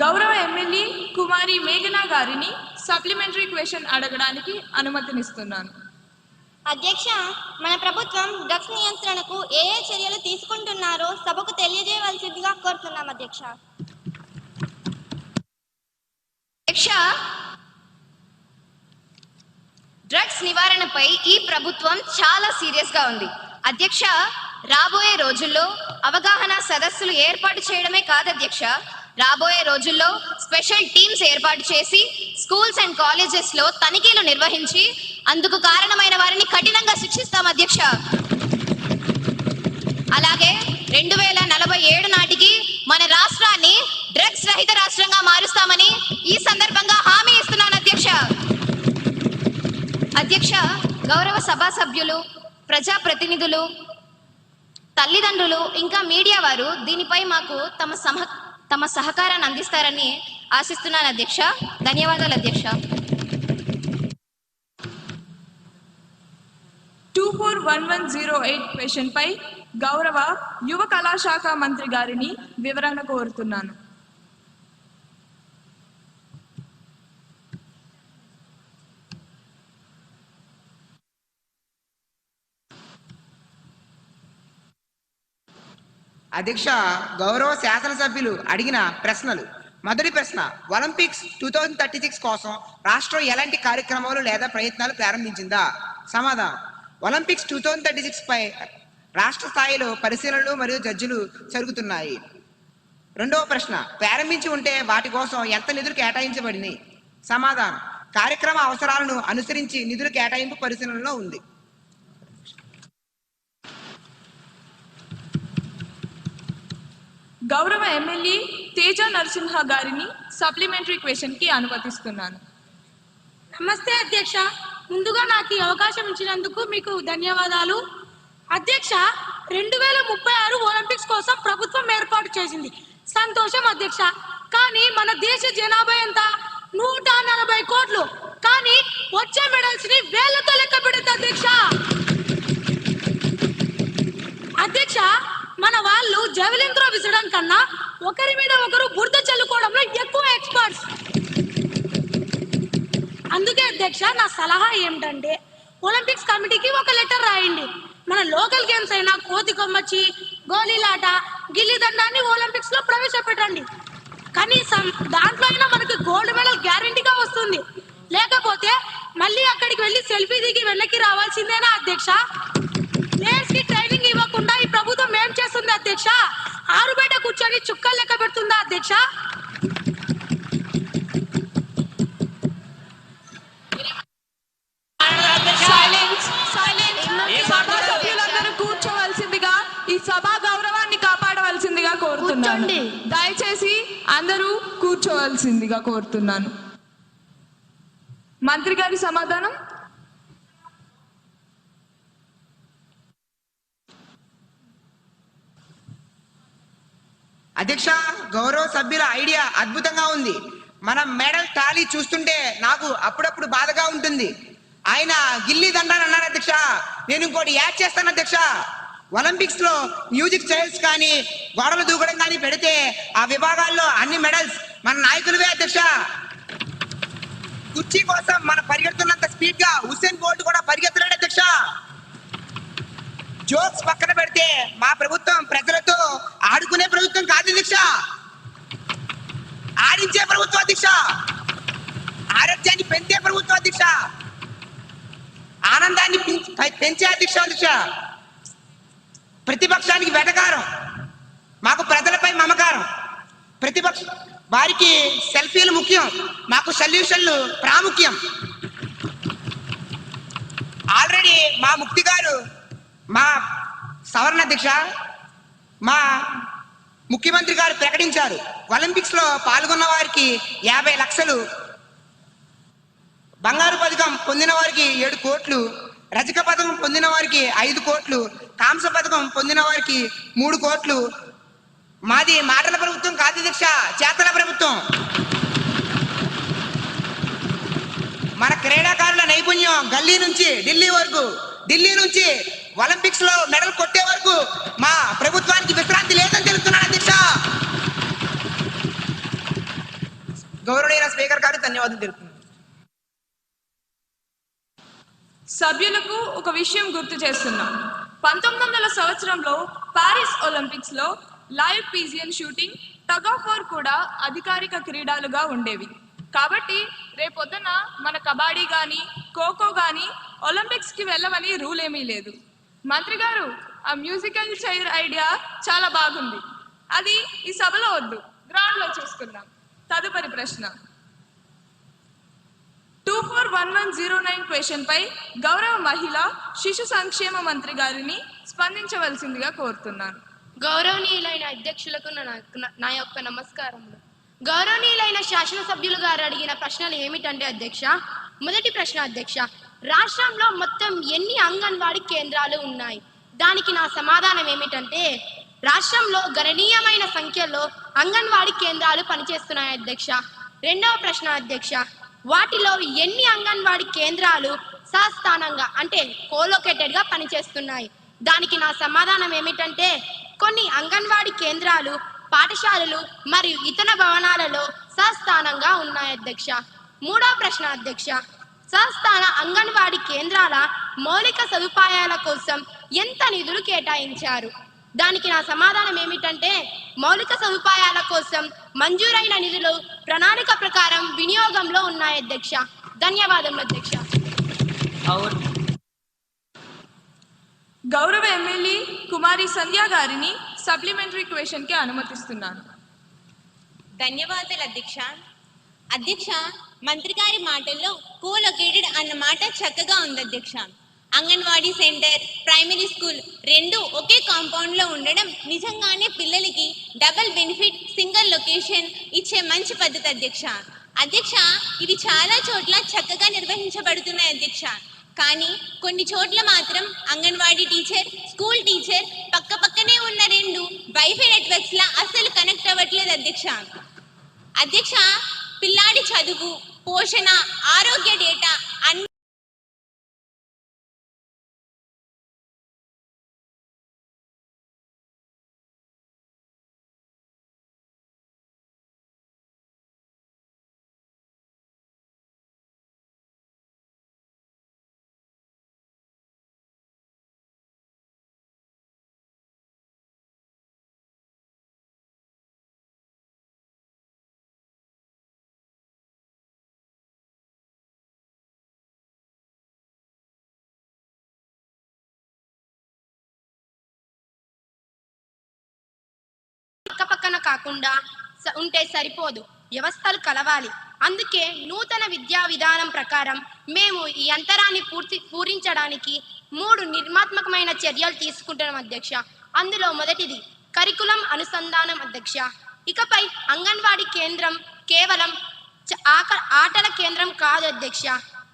గౌరవ ఎమ్మెల్యే కుమారి మేఘనా గారిని సప్లిమెంటరీ క్వశ్చన్ అడగడానికి అనుమతినిస్తున్నాను. అధ్యక్ష మన ప్రభుత్వం డ్రగ్స్ నియంత్రణకు ఏ ఏ చర్యలు తీసుకుంటున్నారో సభకు తెలియజేయవలసిందిగా కోరుతున్నాం అధ్యక్ష. అధ్యక్ష డ్రగ్స్ నివారణపై ఈ ప్రభుత్వం చాలా సీరియస్గా ఉంది. అధ్యక్ష రాబోయే రోజుల్లో అవగాహన సదస్సులు ఏర్పాటు చేయడమే కాదు అధ్యక్ష. రాబోయే రోజుల్లో స్పెషల్ టీమ్స్ ఏర్పాటు చేసి స్కూల్స్ అండ్ కాలేజెస్లో తనిఖీలు నిర్వహించి అందుకు కారణమైన వారిని కఠినంగా శిక్షిస్తాం అధ్యక్ష. అలాగే రెండు వేల నలభై ఏడు నాటికి మన రాష్ట్రాన్ని డ్రగ్స్ రహిత రాష్ట్రంగా మారుస్తామని ఈ సందర్భంగా హామీ ఇస్తున్నాను అధ్యక్ష. అధ్యక్ష గౌరవ సభా సభ్యులు ప్రజా ప్రతినిధులు తల్లిదండ్రులు ఇంకా మీడియా వారు దీనిపై మాకు తమ సమ తమ సహకారాన్ని అందిస్తారని ఆశిస్తున్నాను అధ్యక్ష. ధన్యవాదాలు అధ్యక్ష. Two four one one zero eight క్వశ్చన్పై గౌరవ యువ కళాశాఖ మంత్రి గారిని వివరణ కోరుతున్నాను. అధ్యక్ష గౌరవ శాసనసభ్యులు అడిగిన ప్రశ్నలు. మొదటి ప్రశ్న Olympics two thousand thirty six కోసం రాష్ట్రం ఎలాంటి కార్యక్రమాలు లేదా ప్రయత్నాలు ప్రారంభించిందా? సమాధానం Olympics two thousand thirty six పై రాష్ట్ర స్థాయిలో పరిశీలనలు మరియు జడ్జిలు జరుగుతున్నాయి. రెండవ ప్రశ్న ప్రారంభించి ఉంటే వాటి కోసం ఎంత నిధులు కేటాయించబడినాయి? సమాధానం కార్యక్రమ అవసరాలను అనుసరించి నిధుల కేటాయింపు పరిశీలనలో ఉంది. గౌరవ ఎమ్మెల్యే తేజ నరసింహ గారిని సప్లిమెంటరీ క్వశ్చన్కి అనుమతిస్తున్నాను. నమస్తే అధ్యక్ష. ముందుగా నాకు ఈ అవకాశం ఇచ్చినందుకు మీకు ధన్యవాదాలు. అధ్యక్ష రెండు వేల ముప్పై ఆరు ఒలింపిక్స్ కోసం ప్రభుత్వం ఏర్పాటు చేసింది. సంతోషం అధ్యక్ష. కానీ మన దేశ జనాభా ఎంత? నూట నలభై కోట్లు. కానీ వచ్చే మెడల్స్ని వేలతో లెక్క పెడుతుంది అధ్యక్ష అధ్యక్ష మన వాళ్ళు జవలిన్ త్రో విసడం కన్నా ఒకరి మీద ఒకరు బురద చల్లుకోవడంలో ఎక్కువ ఎక్స్పర్ట్స్ అందుకే అధ్యక్ష నా సలహా ఏమిటంటే ఒలింపిక్స్ కమిటీకి ఒక లెటర్ రాయండి. మన లోకల్ గేమ్స్ అయినా కోతి కొమ్మచ్చి గోళీలాట గిల్లిదండాన్ని ఒలింపిక్స్లో ప్రవేశపెట్టండి. కనీసం దాంట్లో అయినా మనకి గోల్డ్ మెడల్ గ్యారంటీగా వస్తుంది. లేకపోతే మళ్ళీ అక్కడికి వెళ్ళి సెల్ఫీ దిగి వెనక్కి రావాల్సిందేనా అధ్యక్ష? ప్లేయర్స్ అధ్యక్ష? ఆరు బయట కూర్చొని చుక్కలు లెక్క పెడుతుందా అధ్యక్ష? కూర్చోవలసిందిగా ఈ సభా గౌరవాన్ని కాపాడవలసిందిగా కోరుతున్నాను. దయచేసి అందరూ కూర్చోవలసిందిగా కోరుతున్నాను. మంత్రి గారి సమాధానం? అధ్యక్ష గౌరవ సభ్యుల ఐడియా అద్భుతంగా ఉంది. మన మెడల్ తాళి చూస్తుంటే నాకు అప్పుడప్పుడు బాధగా ఉంటుంది. ఆయన గిల్లీ దండాన్ని అన్నారు అధ్యక్ష. నేను ఇంకోటి యాడ్ చేస్తాను అధ్యక్ష. ఒలింపిక్స్లో మ్యూజిక్ చైల్స్ కానీ గోడలు దూకడం కానీ పెడితే ఆ విభాగాల్లో అన్ని మెడల్స్ మన నాయకులవే అధ్యక్ష. కుర్చీ కోసం మనం పరిగెడుతున్నంత స్పీడ్గా హుసేన్ బోల్ట్ కూడా పరిగెత్తలేడు అధ్యక్ష. జోక్స్ పక్కన పెడితే మా ప్రభుత్వం ప్రజలతో ఆడుకునే ప్రభుత్వం కాదు దీక్ష. ఆడించే ప్రభుత్వ దీక్ష. ఆరోగ్యాన్ని పెంచే ప్రభుత్వ దీక్ష. ఆనందాన్ని పెంచే అధ్యక్ష దీక్ష. ప్రతిపక్షానికి వెటకారం. మాకు ప్రజలపై మమకారం. ప్రతిపక్ష వారికి సెల్ఫీలు ముఖ్యం. మాకు సొల్యూషన్లు ప్రాముఖ్యం. ఆల్రెడీ మా ముక్తి గారు మా సవరణ దీక్ష మా ముఖ్యమంత్రి గారు ప్రకటించారు. ఒలింపిక్స్లో పాల్గొన్న వారికి యాభై లక్షలు బంగారు పథకం పొందిన వారికి ఏడు కోట్లు రజక పథకం పొందిన వారికి ఐదు కోట్లు కాంస పథకం పొందిన వారికి మూడు కోట్లు. మాది మాటల ప్రభుత్వం కాదు దీక్ష చేతల ప్రభుత్వం. మన క్రీడాకారుల నైపుణ్యం గల్లీ నుంచి ఢిల్లీ వరకు ఢిల్లీ నుంచి ఒలింపిక్స్లో మెడల్ కొట్టే వరకు మా ప్రభుత్వానికి విశ్రాంతి ధన్యవాదం తెలుపుతున్నాను. సభ్యులకు ఒక విషయం గుర్తు చేస్తున్నాం. పంతొమ్మిది వందల సంవత్సరంలో పారిస్ ఒలింపిక్స్లో live pigeon shooting tug of war కూడా అధికారిక క్రీడలుగా ఉండేవి. కాబట్టి రేపొద్దున మన కబడ్డీ కానీ ఖోఖో కానీ ఒలింపిక్స్కి వెళ్ళమని రూల్ ఏమీ లేదు. మంత్రి గారు ఆ మ్యూజికల్ చైర్ ఐడియా చాలా బాగుంది. అది ఈ సభలో వద్దు. గ్రౌండ్లో చూసుకుందాం. తదుపరి ప్రశ్న. Four one one zero nine question పై గౌరవ మహిళ శిశు సంక్షేమ మంత్రి గారిని స్పందించవలసిందిగా కోరుతున్నాను. గౌరవనీయులైన అధ్యక్షులకు నా నా- నా యొక్క నమస్కారములు. గౌరవనీయులైన శాసనసభ్యులు గారు అడిగిన ప్రశ్నలు ఏమిటంటే అధ్యక్ష మొదటి ప్రశ్న అధ్యక్ష రాష్ట్రంలో మొత్తం ఎన్ని అంగన్వాడీ కేంద్రాలు ఉన్నాయి? దానికి నా సమాధానం ఏమిటంటే రాష్ట్రంలో గణనీయమైన సంఖ్యలో అంగన్వాడీ కేంద్రాలు పనిచేస్తున్నాయి అధ్యక్ష. రెండవ ప్రశ్న అధ్యక్ష వాటిలో ఎన్ని అంగన్వాడీ కేంద్రాలు సస్థానంగా అంటే కోలోకేటెడ్గా పనిచేస్తున్నాయి? దానికి నా సమాధానం ఏమిటంటే కొన్ని అంగన్వాడీ కేంద్రాలు పాఠశాలలు మరియు ఇతర భవనాలలో సస్థానంగా ఉన్నాయి అధ్యక్ష. మూడో ప్రశ్న అధ్యక్ష. సస్థాన అంగన్వాడీ కేంద్రాల మౌలిక సదుపాయాల కోసం ఎంత నిధులు కేటాయించారు? దానికి నా సమాధానం ఏమిటంటే మౌలిక సదుపాయాల కోసం మంజూరైన నిధులు ప్రణాళిక ప్రకారం వినియోగంలో ఉన్నాయి అధ్యక్ష. ధన్యవాదములు అధ్యక్ష. గౌరవ ఎమ్మెల్యే కుమారి సంధ్య గారిని సప్లిమెంటరీ క్వశ్చన్కి అనుమతిస్తున్నాను. ధన్యవాదాలు అధ్యక్ష. అధ్యక్ష మంత్రి గారి మాటల్లో కోలొకేటెడ్ అన్న మాట చక్కగా ఉంది అధ్యక్ష. అంగన్వాడీ సెంటర్ ప్రైమరీ స్కూల్ రెండు ఒకే కాంపౌండ్లో ఉండడం నిజంగానే పిల్లలకి డబల్ బెనిఫిట్ సింగిల్ లొకేషన్ ఇచ్చే మంచి పద్ధతి అధ్యక్ష. అధ్యక్ష ఇది చాలా చోట్ల చక్కగా నిర్వహించబడుతున్నాయి అధ్యక్ష. కానీ కొన్ని చోట్ల మాత్రం అంగన్వాడీ టీచర్ స్కూల్ టీచర్ పక్క పక్కనే ఉన్న రెండు వైఫై నెట్వర్క్స్ లా అస్సలు కనెక్ట్ అవ్వట్లేదు అధ్యక్ష. అధ్యక్ష పిల్లాడి చదువు పోషణ ఆరోగ్య డేటా పక్క కాకుండా ఉంటే సరిపోదు. వ్యవస్థలు కలవాలి. అందుకే నూతన విద్యా విధానం ప్రకారం మేము ఈ అంతరాన్ని పూర్తి పూరించడానికి మూడు నిర్మాత్మకమైన చర్యలు తీసుకుంటున్నాం అధ్యక్ష. అందులో మొదటిది కరికులం అనుసంధానం అధ్యక్ష. ఇకపై అంగన్వాడీ కేంద్రం కేవలం ఆక- ఆటల కేంద్రం కాదు అధ్యక్ష.